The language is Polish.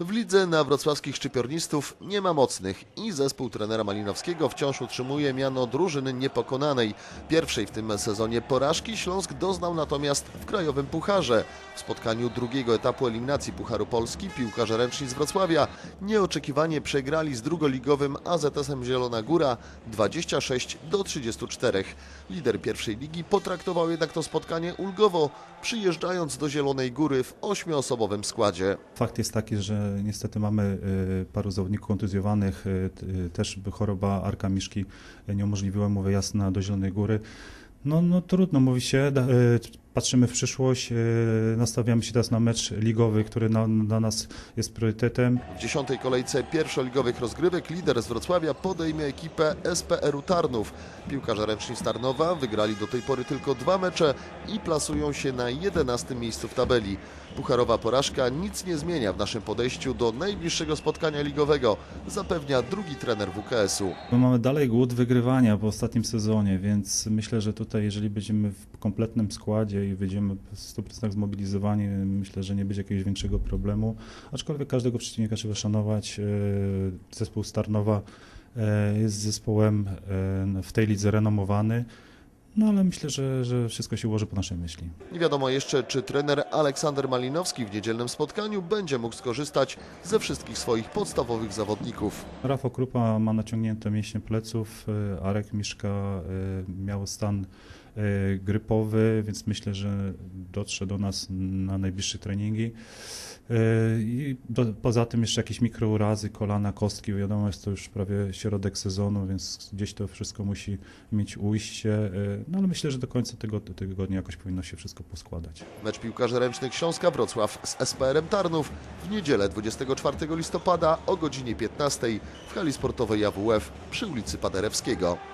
W lidze na wrocławskich szczypiornistów nie ma mocnych i zespół trenera Malinowskiego wciąż utrzymuje miano drużyny niepokonanej. Pierwszej w tym sezonie porażki Śląsk doznał natomiast w Krajowym Pucharze. W spotkaniu drugiego etapu eliminacji Pucharu Polski piłkarze ręczni z Wrocławia nieoczekiwanie przegrali z drugoligowym AZS-em Zielona Góra 26 do 34. Lider pierwszej ligi potraktował jednak to spotkanie ulgowo, przyjeżdżając do Zielonej Góry w ośmioosobowym składzie. Fakt jest taki, że niestety mamy y, paru zawodników kontuzjowanych. y, y, Też choroba Arka Miszki niemożliwiła mu wyjazd na do Zielonej Góry. No, no trudno mówi się, patrzymy w przyszłość, y, nastawiamy się teraz na mecz ligowy, który na, dla nas jest priorytetem. W dziesiątej kolejce pierwszoligowych rozgrywek lider z Wrocławia podejmie ekipę SPR-u Tarnów. Piłkarze ręczni z Tarnowa wygrali do tej pory tylko dwa mecze i plasują się na 11 miejscu w tabeli. Pucharowa porażka nic nie zmienia w naszym podejściu do najbliższego spotkania ligowego, zapewnia drugi trener WKS-u. My mamy dalej głód wygrywania po ostatnim sezonie, więc myślę, że tutaj jeżeli będziemy w kompletnym składzie i będziemy w 100% zmobilizowani, myślę, że nie będzie jakiegoś większego problemu. Aczkolwiek każdego przeciwnika trzeba szanować. E, Zespół Starnowa e, jest zespołem e, w tej lidze renomowany. No ale myślę, że, że wszystko się ułoży po naszej myśli. Nie wiadomo jeszcze, czy trener Aleksander Malinowski w niedzielnym spotkaniu będzie mógł skorzystać ze wszystkich swoich podstawowych zawodników. Rafał Krupa ma naciągnięte mięśnie pleców, Arek Miszka miał stan grypowy, więc myślę, że dotrze do nas na najbliższe treningi. E, I do, poza tym jeszcze jakieś mikrourazy, kolana, kostki, wiadomo jest to już prawie środek sezonu, więc gdzieś to wszystko musi mieć ujście, e, no ale myślę, że do końca tego tygodnia jakoś powinno się wszystko poskładać. Mecz piłkarzy ręcznych Śląska Wrocław z SPR-em Tarnów w niedzielę 24 listopada o godzinie 15 w hali sportowej AWF przy ulicy Paderewskiego.